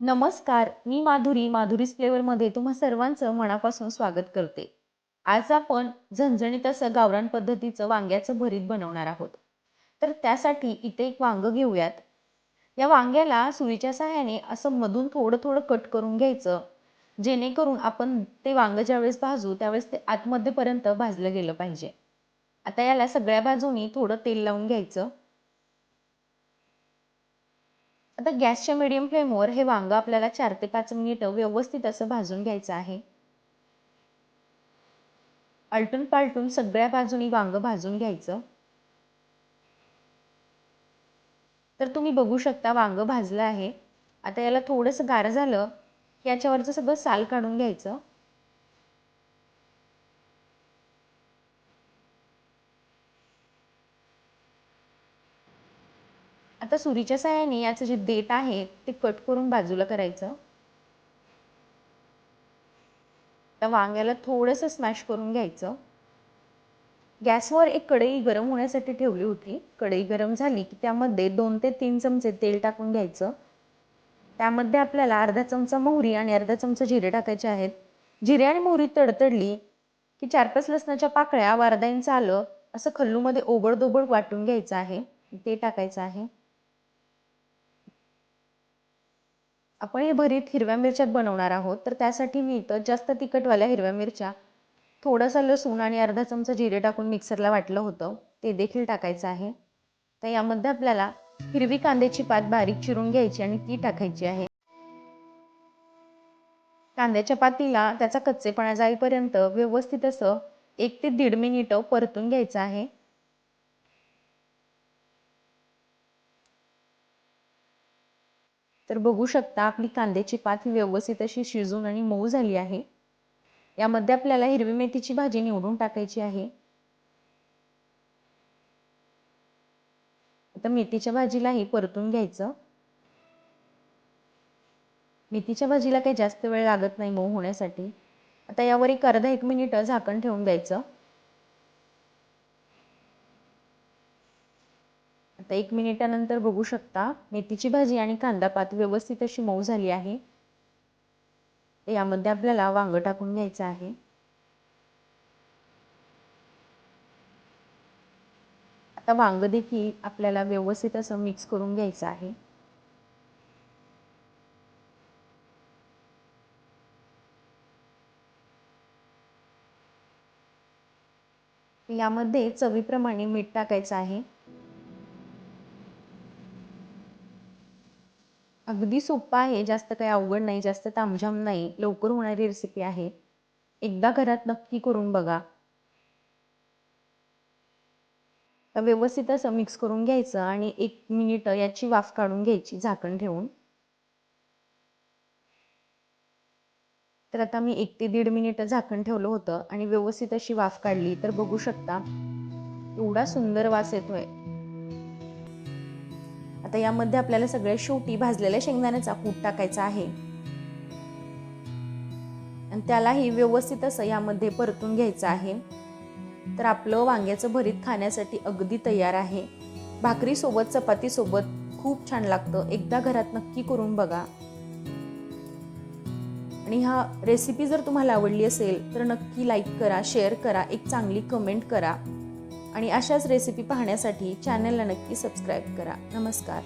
नमस्कार मी माधुरी माधुरीज फ्लेवरमध्ये तुम्हा सर्वांचं मनापासून स्वागत करते. आज आपण झणझणीत असं गावरान पद्धतीचं वांग्याचं भरीत बनवणार आहोत. तर त्यासाठी इथे एक वांगं घेऊयात. या वांग्याला सुरीच्या सहाय्याने असं मधून थोडं थोडं कट करून घ्यायचं जेणेकरून आपण ते वांगं ज्यावेळेस भाजू त्यावेळेस ते आतमध्येपर्यंत भाजलं गेलं पाहिजे. आता याला सगळ्या बाजूनी थोडं तेल लावून घ्यायचं. आता गॅसच्या मिडियम फ्लेमवर हे वांगं आपल्याला चार ते पाच मिनिटं व्यवस्थित असं भाजून घ्यायचं आहे. आलटून पालटून सगळ्या बाजूनी वांगं भाजून घ्यायचं. तर तुम्ही बघू शकता वांगं भाजलं आहे. आता याला थोडंसं गार झालं की याच्यावरचं सगळं साल काढून घ्यायचं. आता सुरीच्या साह्याने याचं जे देठ आहे ते कट करून बाजूला करायचं. त्या वांग्याला थोडंसं स्मॅश करून घ्यायचं. गॅसवर एक कढई गरम होण्यासाठी ठेवली होती. कढई गरम झाली की त्यामध्ये दोन ते तीन चमचे तेल टाकून घ्यायचं. त्यामध्ये आपल्याला अर्धा चमचा मोहरी आणि अर्धा चमचा जिरे टाकायचे आहेत. जिरे आणि मोहरी तडतडली की चार पाच लसणाच्या पाकळ्या वारदाईंचं आलं असं खल्लूमध्ये ओबडदोबड वाटून घ्यायचं आहे. ते टाकायचं आहे. आपण हे भरीत हिरव्या मिरच्यात बनवणार आहोत तर त्यासाठी मी इथं जास्त तिखटवाल्या हिरव्या मिरच्या थोडासा लसूण आणि अर्धा चमचा जिरे टाकून मिक्सरला वाटलं होतं ते देखील टाकायचं आहे. तर यामध्ये आपल्याला हिरवी कांद्याची पात बारीक चिरून घ्यायची आणि ती टाकायची आहे. कांद्याच्या पातीला त्याचा कच्चेपणा जाईपर्यंत व्यवस्थित असं एक ते दीड मिनिटं परतून घ्यायचं आहे. तर बघू शकता आपली कांद्याची पात व्यवस्थित अशी शिजून आणि मऊ झाली आहे. यामध्ये आपल्याला हिरवी मेथीची भाजी निवडून टाकायची आहे. आता मेथीच्या भाजीलाही परतून घ्यायचं. मेथीच्या भाजीला काही जास्त वेळ लागत नाही मऊ होण्यासाठी. आता यावर एक अर्धा एक मिनिट झाकण ठेवून द्यायचं. आता एक मिनिटानंतर बघू शकता. मेथीची भाजी आणि कांदा पात व्यवस्थित अशी मऊ झाली आहे. यामध्ये आपल्याला वांग टाकून घ्यायचं आहे. आता वांग देखील आपल्याला व्यवस्थित असं मिक्स करून घ्यायचं आहे. यामध्ये चवीप्रमाणे मीठ टाकायचं आहे. अगदी सोपं आहे. जास्त काही अवघड नाही जास्त तामझाम नाही. लवकर होणारी रेसिपी आहे. एकदा घरात नक्की करून बघा. व्यवस्थित असं मिक्स करून घ्यायचं आणि एक मिनिट याची वाफ काढून घ्यायची झाकण ठेवून. तर आता मी एक ते दीड मिनिट झाकण ठेवलं होतं आणि व्यवस्थित अशी वाफ काढली. तर बघू शकता एवढा सुंदर वास येतोय. आता यामध्ये आपल्याला सगळ्या शेवटी भाजलेल्या शेंगदाण्याचा कूट टाकायचा आहे. आणि त्यालाही व्यवस्थित असं यामध्ये परतून घ्यायचं आहे. तर आपलं वांग्याचं भरीत खाण्यासाठी अगदी तयार आहे. भाकरीसोबत चपातीसोबत खूप छान लागतं. एकदा घरात नक्की करून बघा. आणि हा रेसिपी जर तुम्हाला आवडली असेल तर नक्की लाईक करा शेअर करा एक चांगली कमेंट करा. आणि अशाच रेसिपी पाहण्यासाठी चॅनलला नक्की सबस्क्राईब करा. नमस्कार.